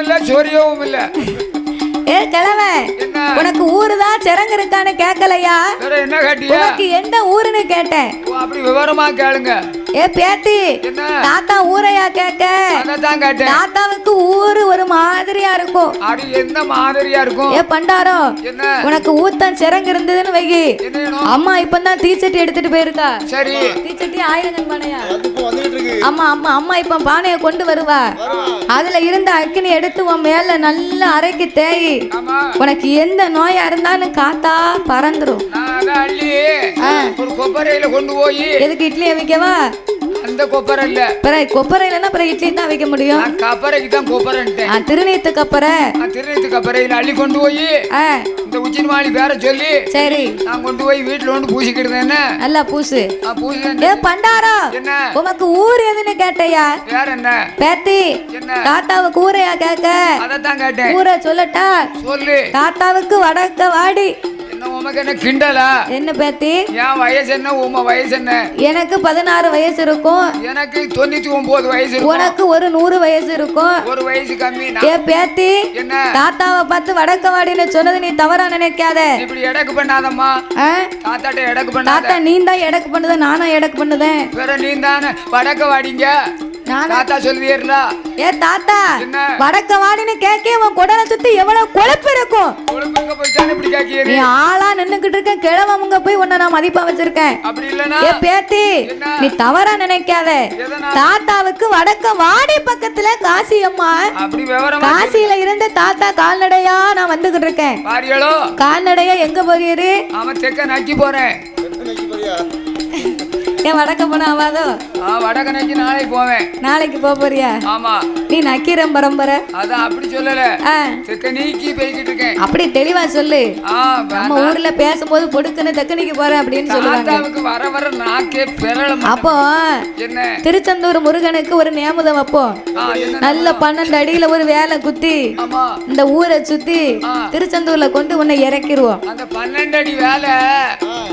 சோறும் இல்ல சொரியவும் இல்ல ஏ என்ன? உனக்கு ஊரு தான் சிறங்கு இருக்கான்னு கேட்கலையா என்ன கேட்டியா? உனக்கு எந்த ஊருன்னு கேட்டேன். அப்படி விவரமா கேளுங்க. ஏ பேத்தி தாத்தா ஊரையா கேட்க தாத்தாவுக்கு ஊரு மாதிரியா இருக்கும். அது எந்த மாதிரியா இருக்கும்? ஏ பண்டாரம் என்ன? உனக்கு ஊத்தம் சிறங்கு இருந்ததுன்னு வைகி என்ன அம்மா இப்பதான் தீச்சட்டி எடுத்துட்டு போயிருக்கா சரி. தீச்சட்டி ஆயிரங்கன் பானையா? வந்துகிட்டு இருக்கு. அம்மா அம்மா அம்மா இப்ப பானையை கொண்டு வருவா. அதுல இருந்த அக்கினி எடுத்து உன் மேல நல்லா அரைக்கி தேயி. ஆமா. உனக்கு எந்த நோயா இருந்தாலும் காத்தா பறந்துரும். ஒரு கொப்பரையில கொண்டு போய். எதுக்கு இட்லியை வைக்கவா? அந்த கொப்பரை இல்ல. பிறகு கொப்பரை இல்லைன்னா பிறகு இட்லி தான் வைக்க முடியும்? கப்பரைக்கு தான் கொப்பரைன்ட்டேன் திருநீத்து கொப்பரை. திருநீத்து கப்பரையில அள்ளி கொண்டு போய் இந்த உச்சி மாலி பேர சொல்லி சரி. நான் கொண்டு போய் வீட்டுல வந்து பூசிக்கிட்டு என்ன? நல்லா பூசு. பூசி ஏ பண்டாரா என்ன? உனக்கு ஊர் எதுன்னு கேட்டையா? வேற என்ன? பேத்தி என்ன? தாத்தாவுக்கு ஊரையா கேட்க அதைத்தான் கேட்டேன். ஊரை சொல்லட்டா? சொல்லு. தாத்தாவுக்கு வடக்க வாடி. உமக்கு என்ன கிண்டலா? என்ன பேத்தி? என் வயசு என்ன உம வயசு என்ன? எனக்கு பதினாறு வயசு இருக்கும். எனக்கு தொண்ணூத்தி ஒன்பது வயசு உனக்கு ஒரு நூறு வயசு இருக்கும். ஒரு வயசு கம்மி. ஏ பேத்தி என்ன? தாத்தாவை பார்த்து வடக்க வாடின்னு சொன்னது நீ தவறா நினைக்காத. இப்படி எடக்கு பண்ணாதம்மா? தாத்தாட்ட எடக்கு பண்ணாத. தாத்தா நீ தான் எடக்கு பண்ணுத நானா எடக்கு பண்ணுதேன் வேற நீ தானே வடக்க வாடிங்க. நானா? தாத்தா சொல்லுவீர்ல ஏ தாத்தா வடக்க வாடின்னு கேட்க உன் குடலை சுத்தி எவ்வளவு கொழுப்பு இப்படி நீ ஆளா நின்னுகிட்டு இருக்க கிழவங்க போய் உன்னை நான் மதிப்பா வச்சிருக்கேன். அப்படி இல்லனா ஏ பேத்தி? நீ தவறா நினைக்காத. தாத்தாவுக்கு வடக்க வாடி பக்கத்துல காசி அம்மா. அப்படி விவரமா காசியில இருந்து தாத்தா கால்நடையா நான் வந்துகிட்டு இருக்கேன். பாரியளோ கால்நடையா எங்க போறீரு? அவன் தெக்க நக்கி போறேன். ஏன் வடக்க போன ஆவாதோ நக்கி நாளைக்கு போவேன். நாளைக்கு போக போறியா? ஆமா. நீ நக்கீரம் பரம்பரை. அதான் அப்படி சொல்லல. தெக்க நீக்கி போய்கிட்டு இருக்கேன். அப்படி தெளிவா சொல்லு. நம்ம ஊர்ல பேசும்போது பொடுக்குன்னு தக்கனிக்கு போறேன் அப்படின்னு சொல்லுவாங்க. தாத்தாவுக்கு வர வர நாக்கே பெறல அப்போ என்ன? திருச்செந்தூர் முருகனுக்கு ஒரு ஆ, என்ன நல்ல பன்னெண்டு அடியில ஒரு வேலை குத்தி ஆமா. இந்த ஊரை சுத்தி. திருச்செந்தூர்ல கொண்டு உன்னை இறக்கிருவோம். அந்த பன்னெண்டு அடி வேலை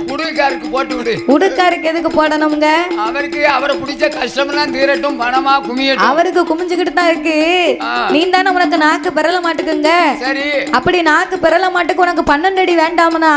குடுக்காருக்கு போட்டு விடு. உடுக்காருக்கு எதுக்கு போடணுங்க அவருக்கு அவரை பிடிச்ச கஷ்டமெல்லாம் தீரட்டும் பணமா குமியட்டும். அவருக்கு குமிஞ்சுக்கிட்டு தான் இருக்கு. நீ தானே உனக்கு நாக்கு பெறல மாட்டுக்குங்க. சரி. அப்படி நாக்கு பெறல மாட்டுக்கு உனக்கு பன்னெண்டு அடி வேண்டாம்னா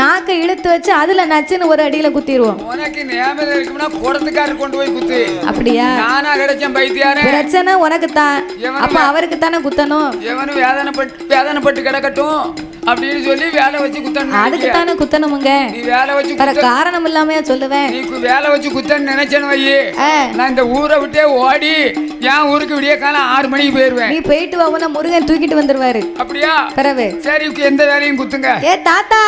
நாக்கை இழுத்து வச்சு அதுல நச்சுன்னு ஒரு அடியில குத்திடுவோம் உனக்கு ஞாபகம் இருக்கும்னா குடத்துக்காரர் கொண்டு போய் குத்து. அப்படியா? நானா கிடைச்சேன் பைத்தியாரே பிரச்சனை உனக்கு தான் அப்ப அவருக்கு தானே குத்தணும். எவனும் வேதனைப்பட்டு வேதனைப்பட்டு கிடக்கட்டும். அப்படின்னு சொல்லி வேலை வச்சு குத்தணும் அதுக்கு தானே குத்தணுமுங்க. நீ வேலை வச்சு வேற காரணம் இல்லாம சொல்லுவேன். நீ வேலை வச்சு குத்தன்னு நினைச்சேன்னு வையே. ஆ, நான் இந்த ஊரை விட்டே ஓடி என் ஊருக்கு விடிய காலம் ஆறு மணிக்கு போயிருவேன். நீ போயிட்டு வா உன்னை முருகன் தூக்கிட்டு வந்துருவாரு. அப்படியா? பிறவு. சரி எந்த வேலையும் குத்துங்க. ஏ தாத்தா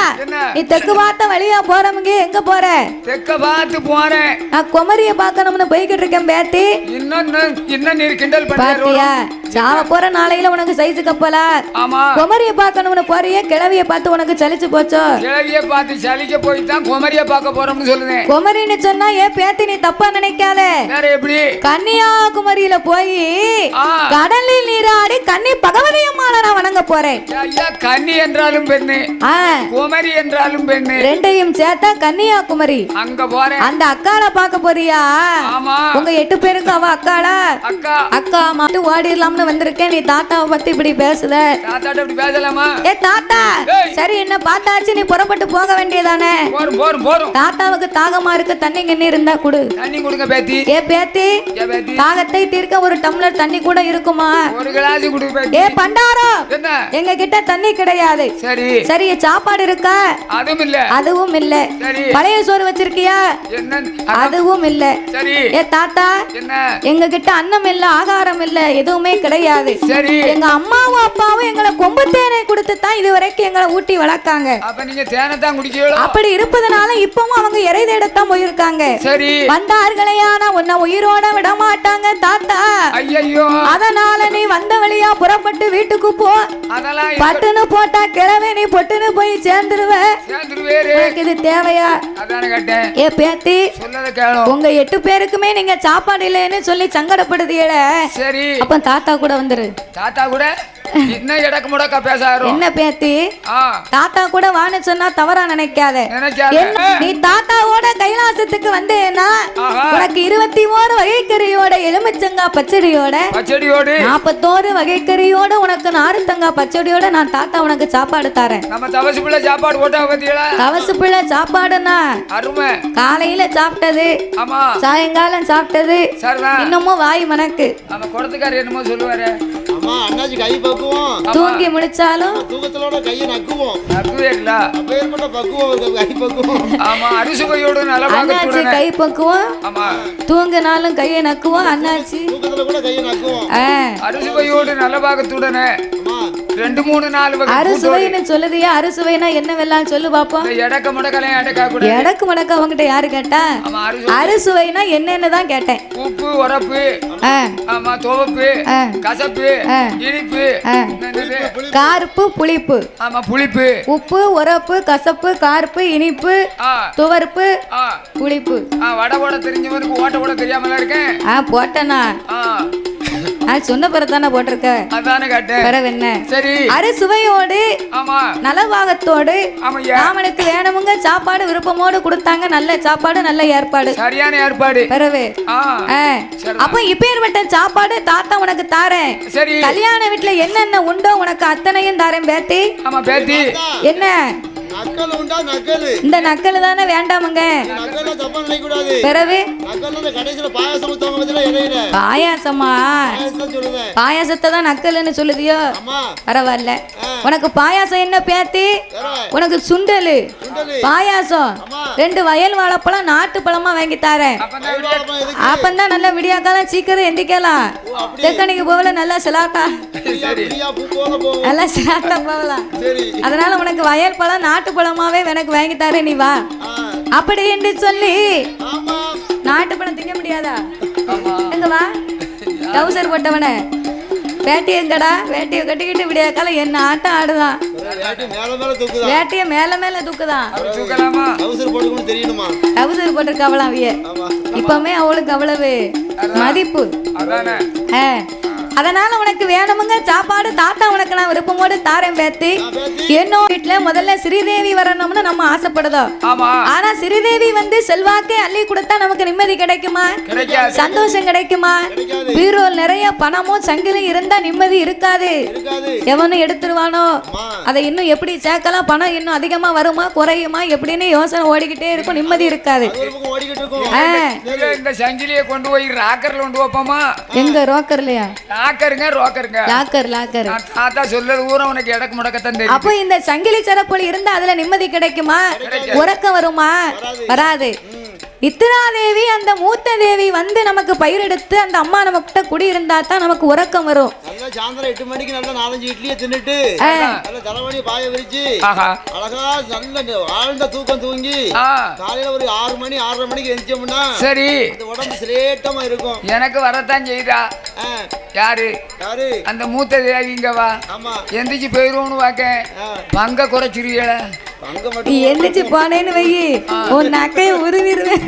நீ தெற்கு பார்த்த வழியா போறவங்க எங்க போற? தெக்க பார்த்து போறேன். நான் குமரிய பார்க்கணும்னு போய்கிட்டு இருக்கேன் பேத்தி. இன்னும் இன்னும் இன்னும் நீ கிண்டல் பாத்தியா? சாவ போற நாளையில உனக்கு சைஸு கப்பலா. ஆமா. குமரிய பார்க்கணும்னு போறியே கிழவிய பார்த்து உனக்கு சலிச்சு போச்சோ? கிழவிய பார்த்து சலிக்க போய் தான் குமரிய பார்க்க போறோம்னு சொல்லுதேன். குமரின்னு சொன்னா ஏன் பேத்தி நீ தப்பா நினைக்காத. வேற எப்படி? கன்னியாகுமரியில போய் கடலில் நீராடி கன்னி பகவதி அம்மாளை நான் வணங்க போறேன். கன்னி என்றாலும் பெண்ணு. குமரி என்றாலும் பெண்ணு. ரெண்டையும் சேர்த்தா கன்னியாகுமரி அங்க போறேன். அந்த அக்காளை பார்க்க போறியா? உங்க எட்டு பேருக்கு அவ அக்காளா? அக்கா. மட்டும் ஓடிடலாம்னு வந்திருக்கேன். நீ தாத்தாவை பத்தி இப்படி பேசுத. ஏ தாத்தா. சரி என்ன பார்த்தாச்சு? நீ புறப்பட்டு போக வேண்டியதானே? தாத்தாவுக்கு தாகமா இருக்கு. தண்ணி கிண்ணி இருந்தா குடு. தண்ணி கொடுங்க பேத்தி. ஏ பேத்தி. ஏ பேத்தி. தாகத்தை தீர்க்க ஒரு டம்ளர் தண்ணி கூட இருக்குமா? ஏ பண்டாரம் என்ன? எங்க கிட்ட தண்ணி கிடையாது. சரி. சரி சாப்பாடு இருக்கா? அதுவும் இல்ல. அதுவும் இல்ல. பழைய சோறு வச்சிருக்கியா? என்ன? அதுவும் இல்ல. சரி. ஏ தாத்தா என்ன? எங்க கிட்ட அன்னம் இல்ல ஆகாரம் இல்ல எதுவுமே கிடையாது. சரி. எங்க அம்மாவும் அப்பாவும் எங்களை கொம்பு தேனை கொடுத்து தான் இது வரைக்கும் எங்களை ஊட்டி வளர்க்காங்க அப்ப நீங்க தேனை தான் குடிக்கீங்களோ? அப்படி இருப்பதனால இப்பவும் அவங்க இறை தேடத்தான் போயிருக்காங்க. சரி. வந்தார்களையானா உன்னை உயிரோட விட மாட்டாங்க தாத்தா. அதனால நீ வந்த வழியா புறப்பட்டு வீட்டுக்கு போ. பட்டுன்னு போட்டா கிழவே நீ பொட்டுன்னு போய் சேர்ந்துருவ. உனக்கு இது தேவையா? ஏ பேத்தி உங்க எட்டு பேருக்குமே நீங்க சாப்பாடு இல்லைன்னு சொல்லி சங்கடப்படுதீல சரி. அப்ப தாத்தா கூட வந்துரு. தாத்தா கூட? இன்னும் இடக்கு முடக்க பேசாரும் என்ன பேத்தி? தாத்தா கூட வான்னு சொன்னா தவறா நினைக்காத. என்ன? நீ தாத்தாவோட கைலாசத்துக்கு வந்தேன்னா. உனக்கு இருபத்தி ஓரு வகைக்கறியோட எலுமிச்சங்காய் பச்சடியோட பச்சடியோடு. நாற்பத்தோரு வகைக்கறியோட உனக்கு நாருத்தங்காய் பச்சடியோட நான் தாத்தா உனக்கு சாப்பாடு தரேன். நம்ம தவசு பிள்ளை சாப்பாடு போட்டா பத்தியலா கவசு பிள்ளை சாப்பாடுனா அருமை. காலையில சாப்பிட்டது ஆமா. சாயங்காலம் சாப்பிட்டது இன்னமும் வாய் மணக்கு. நம்ம குடத்துக்காரர் என்னமோ சொல்லுவாரு. அண்ணாச்சி கை பக்குவோம். தூங்கி முடிச்சாலும் தூக்கத்திலோட கையை நக்குவோம். அப்பேற்பட்ட பக்குவம் கை பக்குவம். ஆமா அரிசுகையோடு நல்ல அண்ணாச்சி கை பக்குவோம்? ஆமா. தூங்கினாலும் கையை நக்குவோம் அண்ணாச்சி? தூக்கத்துல கூட கையை நக்குவோம். ஆ, அரிசுகையோடு நல்ல பாக்கத்துடனே. அம்மா ரெண்டு மூணு நாலு. அறுசுவைன்னு சொல்லுதியா அறுசுவைனா என்ன வெல்லாம் சொல்லு பாப்போம். எடக்க முடக்கலையும் எடக்கா கூட எடக்கு மடக்கு அவங்கிட்ட யாரு கேட்டா? அறுசுவைனா என்னன்னு தான் கேட்டேன். உப்பு உரப்பு ஆமா துவப்பு. கசப்பு. இனிப்பு? கார்ப்பு புளிப்பு. ஆமா புளிப்பு. உப்பு உரப்பு கசப்பு கார்ப்பு இனிப்பு துவர்ப்பு புளிப்பு. வடை போட தெரிஞ்சவனுக்கு ஓட்ட போட தெரியாமல இருக்கேன்? போட்டேனா? சொன்ன பிறகு தானே போட்டிருக்க? அதானே கேட்டேன். பிறகு என்ன? சரி. அறுசுவையோடு ஆமா. நலபாகத்தோடு ஆமையா. ராமனுக்கு வேணுமுங்க சாப்பாடு விருப்பமோடு கொடுத்தாங்க. நல்ல சாப்பாடு நல்ல ஏற்பாடு. சரியான ஏற்பாடு. சரிதான். அப்ப இப்பேற்பட்ட சாப்பாடு தாத்தா உனக்கு தாரேன். சரி. கல்யாண வீட்டுல என்னென்ன உண்டோ உனக்கு அத்தனையும் தாரேன் பேத்தி. ஆமா பேத்தி. என்ன? நக்கல் உண்டா நக்கல்? இந்த நக்கல் தானே வேண்டாமுங்க. நக்கல்ல தப்பா நினைக்க கூடாது பிறகு? நக்கல் அந்த கடைசியில பாயாசம் ஊத்தவங்க இடையில. பாயாசத்தை தான் நக்கல்னு சொல்லுதியோ? பரவாயில்ல. உனக்கு பாயாசம் என்ன பேத்தி? உனக்கு சுண்டலு. பாயாசம். ரெண்டு வயல் வாழைப்பழம் நாட்டு பழமா வாங்கி தரேன். அப்பந்தான் நல்ல விடியாக்காலம் சீக்கிரம் எந்திக்கலாம் தெக்கனிக்கு போகல நல்லா சிலாட்டா நல்லா சிலாட்டா போகலாம். அதனால உனக்கு வயல் பழம் நாட்டு பழமாவே எனக்கு வாங்கி தரேன் நீ வா. அப்படி என்று சொல்லி ஆமா. நாட்டு பழம் திங்க முடியாதா? ஆமா. எங்க வா. டவுசர் போட்டவன. வேட்டி எங்கடா வேட்டியை கட்டிக்கிட்டு விடியாக்காலம் என்ன ஆட்டம் ஆடுதான். வேட்டி மேல மேல தூக்குதா? வேட்டிய மேல மேல தூக்குதான். டவுசர் போட்டிருக்க அவளாம் அவிய இப்பவுமே அவளுக்கு அவ்வளவு மதிப்பு. அதனால உனக்கு வேணுமுங்க. சாப்பாடு தாத்தா உனக்கு நான் விருப்பமோடு தாரேன் பேத்தி. என்னோ வீட்டுல முதல்ல ஸ்ரீதேவி வரணும்னு நம்ம ஆசைப்படுதோம் ஆமா. ஆனா ஸ்ரீதேவி வந்து செல்வாக்கே அள்ளி கொடுத்தா நமக்கு நிம்மதி கிடைக்குமா? சந்தோஷம் கிடைக்குமா? பீரோல் நிறைய பணமும் சங்கிலும் இருந்தா நிம்மதி இருக்காது. எவனும் எடுத்துருவானோ? அதை இன்னும் எப்படி சேர்க்கலாம்? பணம் இன்னும் அதிகமா வருமா குறையுமா? எப்படின்னு யோசனை ஓடிக்கிட்டே இருக்கும். நிம்மதி இருக்காது. இந்த சங்கிலியை கொண்டு போய் ராக்கர்ல கொண்டு வைப்போமா? எங்க ரோக்கர்லையா ராக்கருங்க ரோக்கருங்க. Locker locker. தாத்தா சொல்றது ஊரம் உனக்கு இடக்கு முடக்கத்தான் தெரியும் அப்போ இந்த சங்கிலி சரப்பொலி இருந்தா அதுல நிம்மதி கிடைக்குமா? உறக்கம் வருமா? வராது. நித்ராதேவி அந்த மூத்த தேவி வந்து நமக்கு பயிரெடுத்து அந்த அம்மா நமக்கிட்ட குடி இருந்தா தான் நமக்கு உறக்கம் வரும். நல்லா சாயந்தரம் எட்டு மணிக்கு நல்லா நாலஞ்சு இட்லியை தின்னுட்டு நல்ல தலைவணி பாய விரிச்சு அழகா நல்ல ஆழ்ந்த தூக்கம் தூங்கி காலையில ஒரு ஆறு மணி ஆறரை மணிக்கு எந்திச்சோம்னா சரி. இந்த உடம்பு சிலேட்டமா இருக்கும். எனக்கு வரத்தான் செய்தா யாரு? யாரு? அந்த மூத்த தேவிங்க வா. ஆமா. எந்திரிச்சு போயிருவோம்னு வாக்க பங்க குறைச்சிருவியல எந்திரிச்சு போனேன்னு வையி உன் நக்கையை உருவிடுவேன்.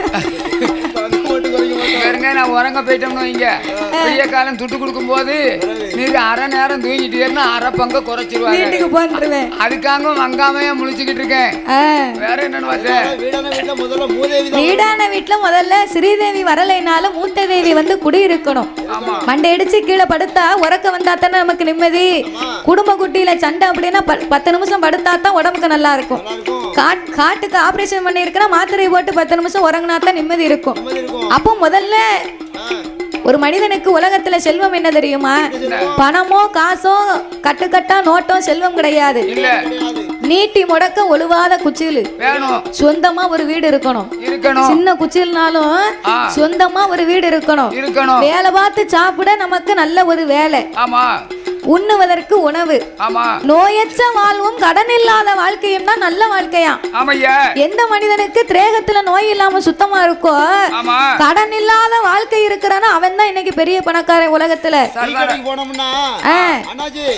பாருங்க நான் உறங்க போயிட்டோம்னு வைங்க. பெரிய காலம் துட்டு கொடுக்கும் போது நீங்க அரை நேரம் தூங்கிட்டீங்கன்னா அரை பங்க குறைச்சிருவாங்க. அதுக்காக மங்காமையா முழிச்சுக்கிட்டு இருக்கேன். வேற என்னன்னு பார்த்தேன் வீடான வீட்டுல முதல்ல மூதேவி தான் வீடான வீட்டுல முதல்ல ஸ்ரீதேவி வரலைனாலும் மூத்த தேவி வந்து குடியிருக்கணும். ஆமா. மண்டை அடிச்சு கீழே படுத்தா உறக்க வந்தா தானே நமக்கு நிம்மதி. குடும்ப குட்டியில சண்டை அப்படின்னா ப- பத்து நிமிஷம் படுத்தா தான் உடம்புக்கு நல்லா இருக்கும். நல்லா இருக்கும். காட் காட்டுக்கு ஆபரேஷன் பண்ணி மாத்திரை போட்டு பத்து நிமிஷம் உறங்கினா தான் நிம்மதி இருக்கும். அப்போ முதல்ல ஒரு மனிதனுக்கு உலகத்துல செல்வம் என்ன தெரியுமா? பணமோ காசோ கட்டுக்கட்டா நோட்டோ செல்வம் கிடையாது. நீட்டி முடக்க ஒழுவாத குச்சிலு. சொந்தமா ஒரு வீடு இருக்கணும். சின்ன குச்சில்னாலும். சொந்தமா ஒரு வீடு இருக்கணும். வேலை பார்த்து சாப்பிட நமக்கு நல்ல ஒரு வேலை. உண்ணுவதற்கு உணவு. ஆமா. நோயற்ற வாழ்வும் கடன் இல்லாத வாழ்க்கையும் தான் நல்ல வாழ்க்கையா? ஆமையா. எந்த மனிதனுக்கு திரேகத்துல நோய் இல்லாம சுத்தமா இருக்கோ ஆமா. கடன் இல்லாத வாழ்க்கை இருக்கிறானோ அவன் தான் இன்னைக்கு பெரிய பணக்காரன் உலகத்துல.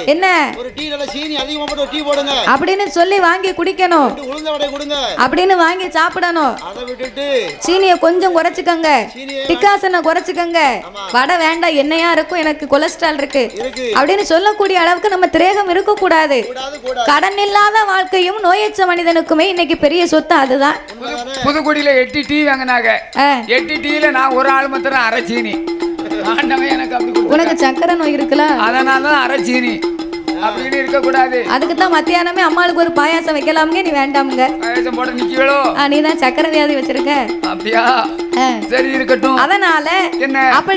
என்ன? ஒரு டீ நல்ல சீனி அதிகமா போட்டு ஒரு டீ போடுங்க. அப்படின்னு சொல்லி வாங்கி குடிக்கணும். அப்படின்னு வாங்கி சாப்பிடணும். அதை விட்டுட்டு சீனியை கொஞ்சம் குறைச்சிக்கங்க. சீனியை டிக்காசனை குறைச்சிக்கங்க. வடை வேண்டாம் எண்ணெயா இருக்கும் எனக்கு கொலஸ்ட்ரால் இருக்கு. இருக்கு. அப்படின்னு சொல்லக்கூடிய அளவுக்கு நம்ம திரேகம் இருக்கக்கூடாது. கூடாது கூடாது. கடன் இல்லாத வாழ்க்கையும் நோயற்ற மனிதனுக்குமே இன்னைக்கு பெரிய சொத்து அதுதான்? புதுக்குடியில எட்டு டீ வாங்கினாங்க. எட்டு டீல நான் ஒரு ஆள் மாத்திரம் அரை சீனி ஆண்டவன் எனக்கு அப்படி கொடுத்தான். உனக்கு சக்கரை நோய் இருக்குல்ல? அதனால தான் அரை சீனி அப்படின்னு இருக்க கூடாது அதுக்கு தான் மத்தியானமே அம்மாளுக்கு ஒரு பாயாசம் வைக்கலாமுங்க நீ வேண்டாமுங்க. பாயசம் போட ஆ, நீ தான் சக்கரை வியாதி வச்சிருக்க. அப்படியா? சரி இருக்கட்டும். அதனால என்ன? அப்படி